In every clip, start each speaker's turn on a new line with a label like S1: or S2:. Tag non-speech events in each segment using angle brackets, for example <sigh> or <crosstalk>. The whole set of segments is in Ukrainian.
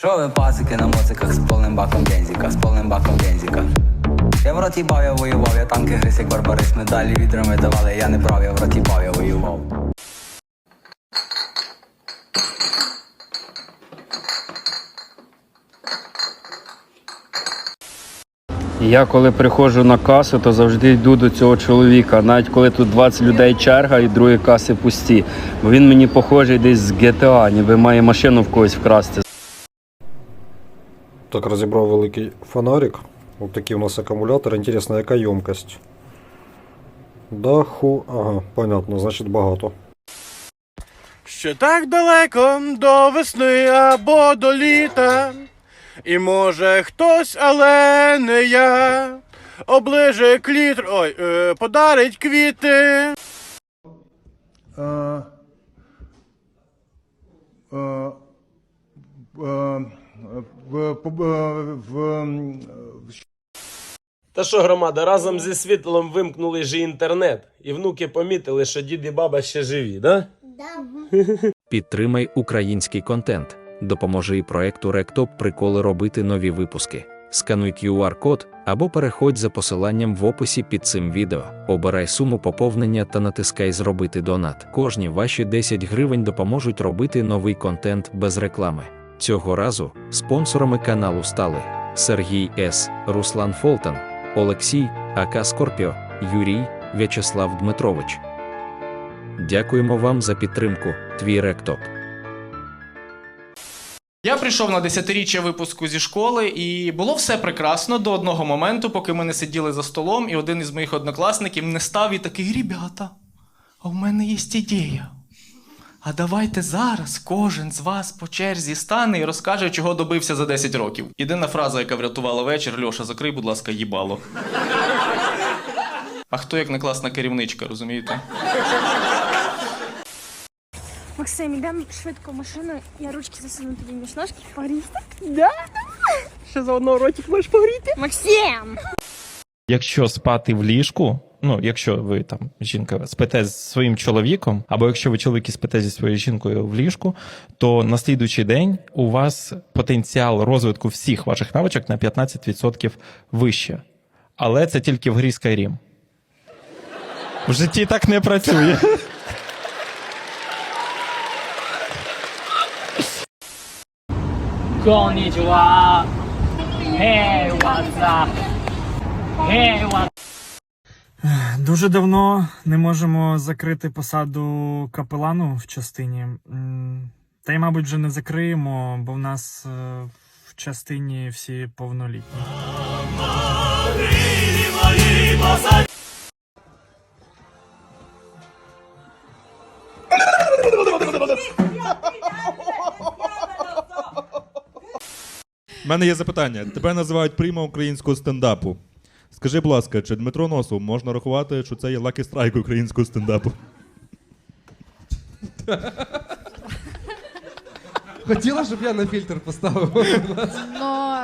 S1: Що ви пасики на моциках з повним баком бензика, з повним баком бензика. Я в роті бав, я воював, я танки гриз, як барбарис, медалі відрами давали, я не брав, я в роті бав, я воював.
S2: Я коли приходжу на касу, то завжди йду до цього чоловіка, навіть коли тут 20 людей черга і другі каси пусті. Бо він мені похожий десь з GTA, ніби має машину в когось вкрасти.
S3: Так, розібрав великий фонарик. Ось такий у нас акумулятор. Інтересно, яка ємкость? Да, ху, ага, понятно, значить багато.
S4: Ще так далеко до весни або до літа. І може хтось, але не я. Оближе клітр. Ой, е, подарить квіти. В, в, в,
S5: Та що, громада, разом зі світлом вимкнули ж і інтернет, і внуки помітили, що дід і баба ще живі, да? <laughs>
S6: Підтримай український контент. Допоможи і проекту Ректоп приколи робити нові випуски. Скануй QR-код або переходь за посиланням в описі під цим відео. Обирай суму поповнення та натискай Зробити донат. Кожні ваші 10 гривень допоможуть робити новий контент без реклами. Цього разу спонсорами каналу стали Сергій С., Руслан Фолтан, Олексій, АК Скорпіо, Юрій, В'ячеслав Дмитрович. Дякуємо вам за підтримку. Твій Ректоп.
S7: Я прийшов на десятиріччя випуску зі школи, і було все прекрасно до одного моменту, поки ми не сиділи за столом, і один із моїх однокласників не став і такий: ребята, а в мене є ідея. А давайте зараз кожен з вас по черзі стане і розкаже, чого добився за 10 років. Єдина фраза, яка врятувала вечір, Льоша, закрий, будь ласка, їбало. А хто як не класна керівничка, розумієте?
S8: Максим, йдемо швидко в машину, я ручки засуну тобі між ножки, погріти? Да? Ще за одного ротик можеш погріти? Максим!
S9: Якщо спати в ліжку, ну якщо ви там жінка спите з своїм чоловіком, або якщо ви чоловік і спите зі своєю жінкою в ліжку, то на слідуючий день у вас потенціал розвитку всіх ваших навичок на 15% вище. Але це тільки в грі Skyrim. В житті так не працює. <laughs>
S10: Дуже давно не можемо закрити посаду капелану в частині. Та й, мабуть, вже не закриємо, бо в нас е, в частині всі повнолітні.
S11: У мене є запитання. Тебе називають прийма українського стендапу. Скажи, будь ласка, чи Дмитро Носов можна рахувати, що це є лакі страйк українського стендапу?
S12: Хотіла, щоб я на фільтр поставив.
S13: Ну,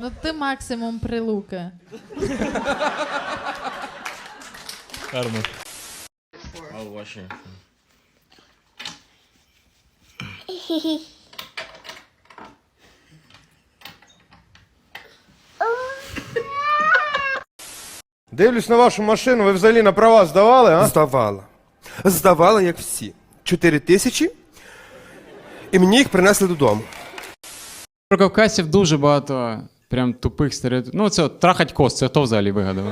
S13: ну ти максимум прилуки.
S11: Гарно.
S4: Дивлюсь на вашу машину, ви взагалі на права здавали, а?
S12: Здавала. Здавала, як всі. Чотири тисячі. І мені їх принесли додому.
S14: Про кавказців дуже багато прям тупих стереотипів. Ну, це от, трахать кост, це хто взагалі вигадав?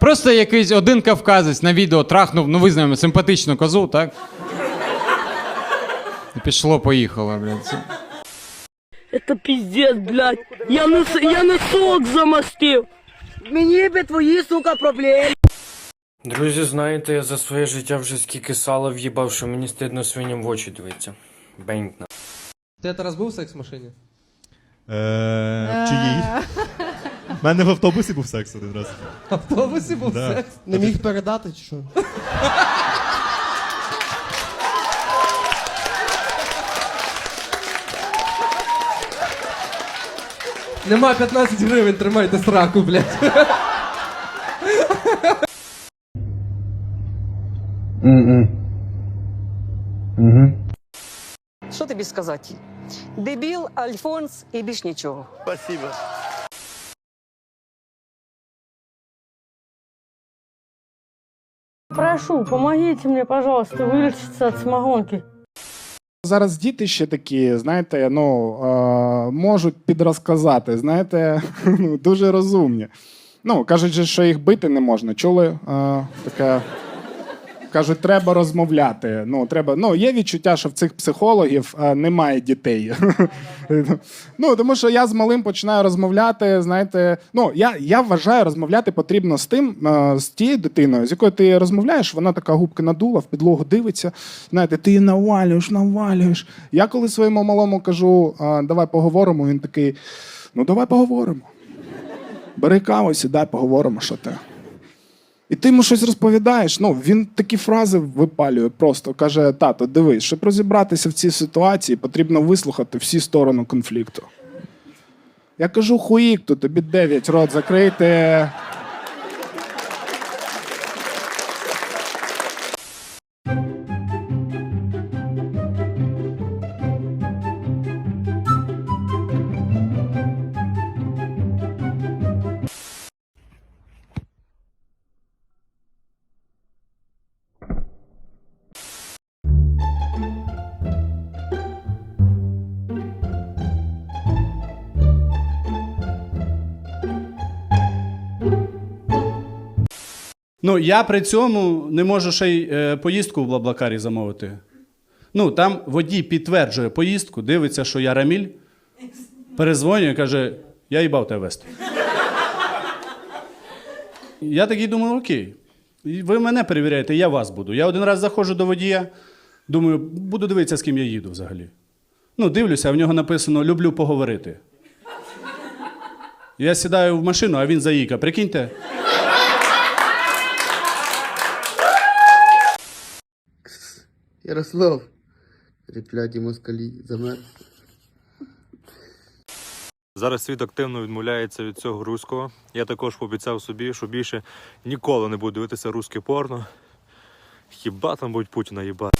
S14: Просто якийсь один кавказець на відео трахнув, ну визнаємо, симпатичну козу, так? І пішло, поїхало, блядь. Це-
S8: Это пиздец, блядь. Я на, я на сок замостив. Мені би твої, сука, проблеми.
S5: Друзі, знаєте, я за своє життя вже скільки сала в'їбав, що мені стидно свиням в очі дивитися. Беньк на.
S12: Ти зараз був в секс в машині?
S11: Е, в чиїй? У мене в автобусі був секс один раз.
S12: В автобусі був
S11: Да.
S12: секс? Не міг передати чи що? Нема 15 гривень, тримайте сраку, блядь.
S8: Що тобі сказати?
S15: Дебіл, Альфонс і більш нічого.
S4: Спасибо.
S16: Прошу, помогите мне, пожалуйста, вылечиться от самогонки.
S9: Зараз діти ще такі, знаєте, ну е, можуть підрозказати, знаєте, <laughs> ну, дуже розумні. Ну, кажуть, що їх бити не можна. Чули? Е, таке. Кажуть, треба розмовляти. Ну, треба, ну, є відчуття, що в цих психологів е, немає дітей. <laughs> ну, тому що я з малим починаю розмовляти. Знаєте, ну я, я вважаю, розмовляти потрібно з тим, е, з тією дитиною, з якою ти розмовляєш, вона така губки надула, в підлогу дивиться. Знаєте, ти її навалюєш, навалюєш. Я коли своєму малому кажу, е, давай поговоримо, він такий: ну давай поговоримо. Бери каву, сідай, поговоримо, що ти. І ти йому щось розповідаєш. Ну, він такі фрази випалює просто. Каже: тато, дивись, щоб розібратися в цій ситуації, потрібно вислухати всі сторони конфлікту. Я кажу, хуїк, то тобі 9 рот закрийте.
S4: Ну, я при цьому не можу ще й е, поїздку в Блаблакарі замовити. Ну, там водій підтверджує поїздку, дивиться, що я Раміль, перезвонює і каже: я їбав тебе вести. Я такий думаю, окей. Ви мене перевіряєте, я вас буду. Я один раз заходжу до водія, думаю, буду дивитися, з ким я їду взагалі. Ну, дивлюся, а в нього написано Люблю поговорити. Я сідаю в машину, а він заїка. Прикиньте.
S17: Ярослав, репляті москалі, замерз.
S18: Зараз світ активно відмовляється від цього руського. Я також пообіцяв собі, що більше ніколи не буду дивитися руське порно. Хіба там будуть Путіна їба.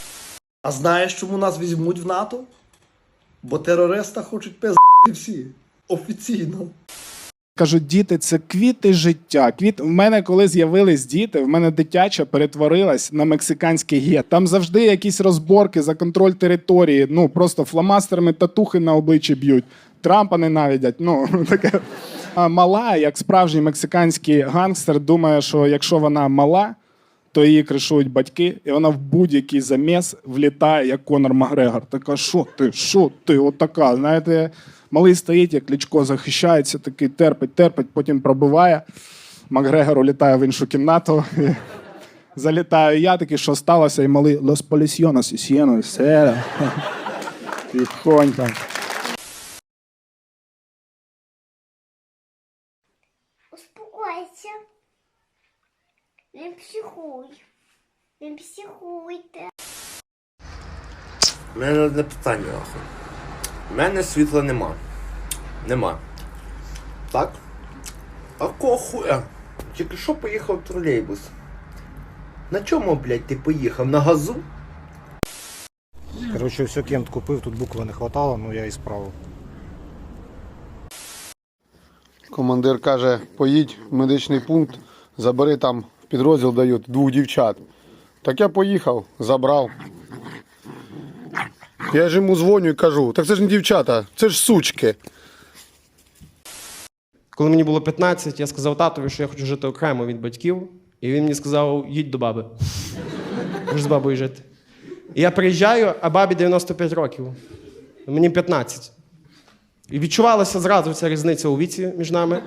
S19: А знаєш, чому нас візьмуть в НАТО? Бо терориста хочуть пиздити всі. Офіційно.
S9: Кажуть, діти це квіти життя. Квіт... У мене, коли з'явились діти, в мене дитяча перетворилась на мексиканський гет. Там завжди якісь розборки за контроль території. Ну просто фломастерами татухи на обличчі б'ють. Трампа ненавидять. Ну <laughs> таке. А мала, як справжній мексиканський гангстер, думає, що якщо вона мала, то її кришують батьки, і вона в будь-який заміс влітає, як Конор Макгрегор. Така, що ти, що ти, отака. Знаєте, малий стоїть, як Кличко захищається, такий терпить, терпить, потім пробиває. Макгрегор улітає в іншу кімнату. і <laughs> Залітаю я, такий, що сталося, і малий Лос Полісьйонос, і Сієно, все. <laughs> Тихонько.
S20: Успокойся. Не психуй. Не психуйте.
S21: У мене одне питання. У мене світла нема. Нема. Так? А кого хуя? Тільки що поїхав тролейбус? На чому, блядь, ти поїхав? На газу?
S3: Коротше, все Кент купив, тут букви не хватало, ну я і справив.
S22: Командир каже, поїдь в медичний пункт, забери там в підрозділ дають двох дівчат. Так я поїхав, забрав. Я ж йому дзвоню і кажу, так це ж не дівчата, це ж сучки.
S23: Коли мені було 15, я сказав татові, що я хочу жити окремо від батьків, і він мені сказав: їдь до баби. <laughs> Будеш з бабою жити. І я приїжджаю, а бабі 95 років. Мені 15. І відчувалася зразу ця різниця у віці між нами.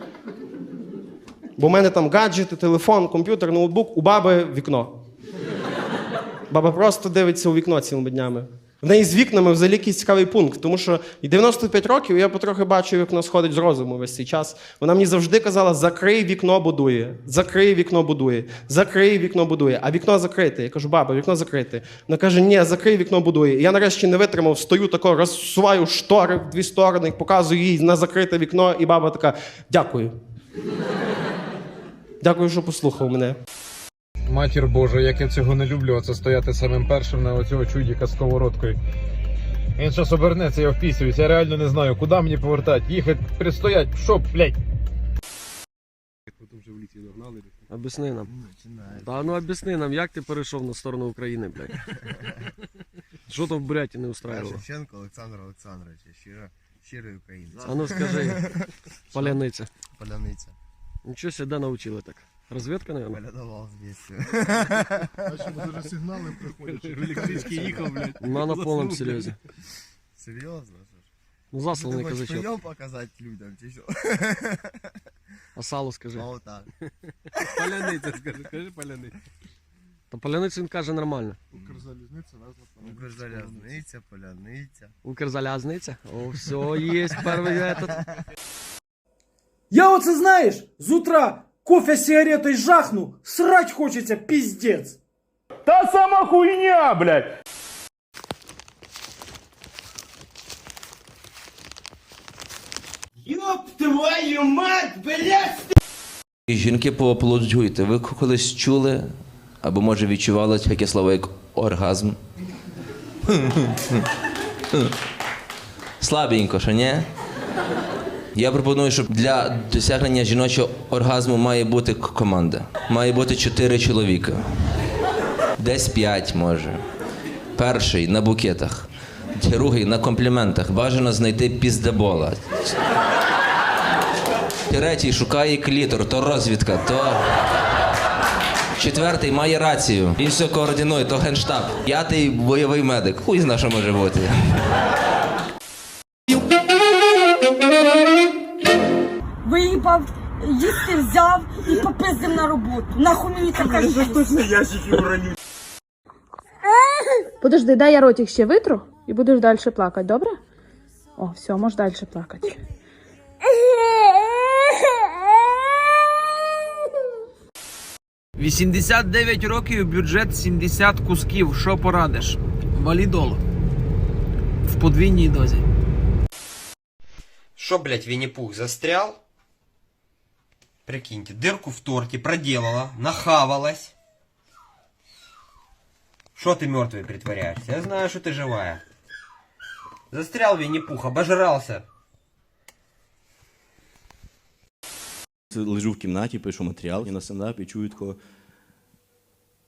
S23: Бо в мене там гаджети, телефон, комп'ютер, ноутбук, у баби вікно. Баба просто дивиться у вікно цілими днями. В неї з вікнами взагалі якийсь цікавий пункт, тому що і 95 років я потрохи бачу, як вона сходить з розуму весь цей час. Вона мені завжди казала: закрий вікно будує, закрий вікно будує, закрий вікно будує, а вікно закрите. Я кажу, баба, вікно закрите. Вона каже, ні, закрий вікно будує. І я нарешті не витримав, стою тако, розсуваю штори в дві сторони, показую їй на закрите вікно, і баба така: дякую. Дякую, що послухав мене.
S1: Матір Божа, як я цього не люблю, оце стояти самим першим на оцього чудіка з сковородкою.
S24: Він зараз обернеться, я впісююсь, я реально не знаю, куди мені повертати, їхати, пристоять, що, блядь?
S14: Об'ясни нам. Та ну об'ясни нам, як ти перейшов на сторону України, блядь. <laughs> Що там в Буряті не устраювало?
S17: Шевченко Олександр Олександрович, щиро, щирий українець.
S14: А ну скажи, <laughs> Поляниця.
S17: Поляниця.
S14: Нічого себе де навчили так. Розвідка, наверное?
S17: Полядував з місця.
S25: А що, дуже сигнали приходять? Електрички їхав, блядь.
S14: Ну, на повному серйозі.
S17: Серйозно?
S14: Ну, засланий
S17: Ти хочеш
S14: казачок.
S17: прийом показати людям, чи що?
S14: А сало скажи.
S17: А отак.
S25: Поляниця, скажи, скажи поляниця.
S14: Та поляницю він каже нормально.
S25: Укрзалізниця везла
S17: Укрзалізниця, поляниця.
S14: Укрзалязниця? О, все, є перший этот.
S8: Я оце знаєш, з утра кофе з сигаретой жахну, срать хочеться, піздець.
S24: Та сама хуйня, блядь!
S8: Ёб твою мать, блядь!
S1: Жінки, поаплодуйте. Ви колись чули або може відчували таке слово як оргазм? <laughs> Слабенько, що ні? Я пропоную, щоб для досягнення жіночого оргазму має бути команда. Має бути чотири чоловіка. Десь п'ять може. Перший на букетах, другий на компліментах. Бажано знайти піздебола. Третій шукає клітор, то розвідка, то. Четвертий має рацію. Він все координує, то генштаб. П'ятий бойовий медик. Хуй зна, що може бути.
S16: Виїбав, їсти взяв і попиздив на роботу. Нахуй мені така
S8: точно ящики уроню.
S16: Подожди, дай я ротик ще витру і будеш далі плакати, добре? О, все, можеш далі плакати.
S8: – 89 років, бюджет 70 кусків. Що порадиш? Валідол. В подвійній дозі.
S26: Что, блядь, Винни-Пух застрял? Прикиньте, дырку в торте проделала, нахавалась. Что ты мертвый притворяешься? Я знаю, что ты живая. Застрял Винни-Пух, обожрался.
S12: Лежу в кімнаті, пишу матеріал і на стендапі чую такого.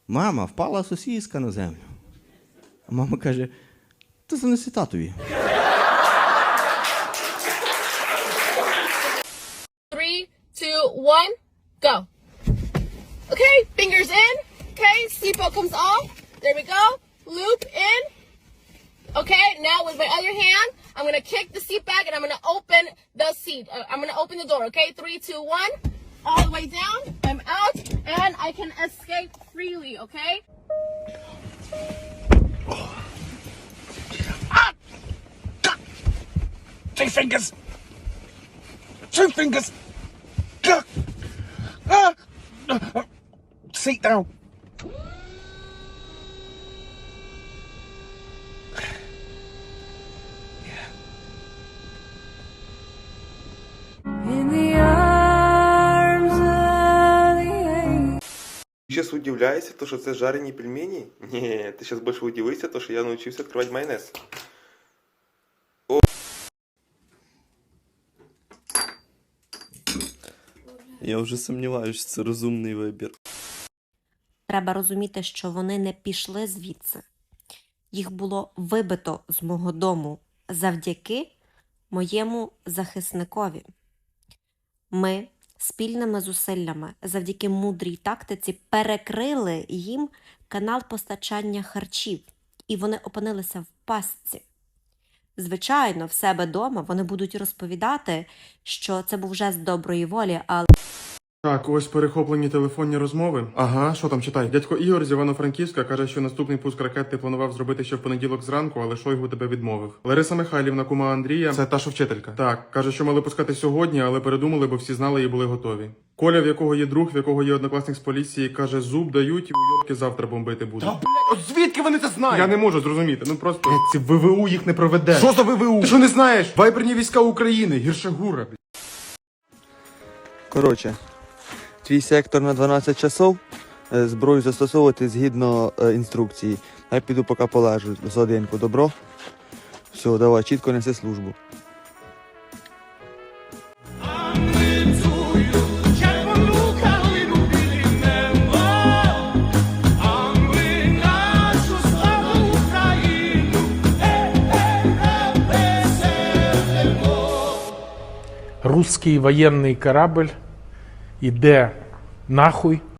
S12: Мама, впала сосіска на землю. А мама каже: Ти занеси татові.
S16: One, go. Okay, fingers in. Okay, seatbelt comes off. There we go. Loop in. Okay, now with my other hand, I'm gonna kick the seat back and I'm gonna open the seat. Uh, I'm gonna open the door. Okay, three, two, one. All the way down. I'm out, and I can escape freely. Okay.
S8: Two fingers. Two fingers. Ah. Ah. Seat down.
S27: Сейчас удивляешься, то, что это жареные пельмени? Не, ты сейчас больше удивишься, то, что я научился открывать майонез.
S28: Я вже сумніваюся, що це розумний вибір.
S29: Треба розуміти, що вони не пішли звідси. Їх було вибито з мого дому завдяки моєму захисникові. Ми спільними зусиллями завдяки мудрій тактиці перекрили їм канал постачання харчів, і вони опинилися в пастці. Звичайно, в себе дома вони будуть розповідати, що це був жест доброї волі, але
S30: Так, ось перехоплені телефонні розмови. Ага, що там читай? Дядько Ігор з Івано-Франківська каже, що наступний пуск ракет ти планував зробити ще в понеділок зранку, але Шойгу тебе відмовив. Лариса Михайлівна, кума Андрія, це та що вчителька. Так, каже, що мали пускати сьогодні, але передумали, бо всі знали і були готові. Коля, в якого є друг, в якого є однокласник з поліції, каже, зуб дають і уйобки завтра бомбити будуть. Та, блядь, звідки вони це знають? Я не можу зрозуміти. Ну просто ці ВВУ їх не проведе. Що за ВВУ? Ти що не знаєш? Вайберні війська України, гірше гура. блядь.
S28: Коротше, свій сектор на 12 часов, е, зброю застосовувати згідно е, інструкції. А Я піду поки полежу задинку, добро. Все, давай, чітко неси службу.
S31: Русський воєнний корабль іде нахуй.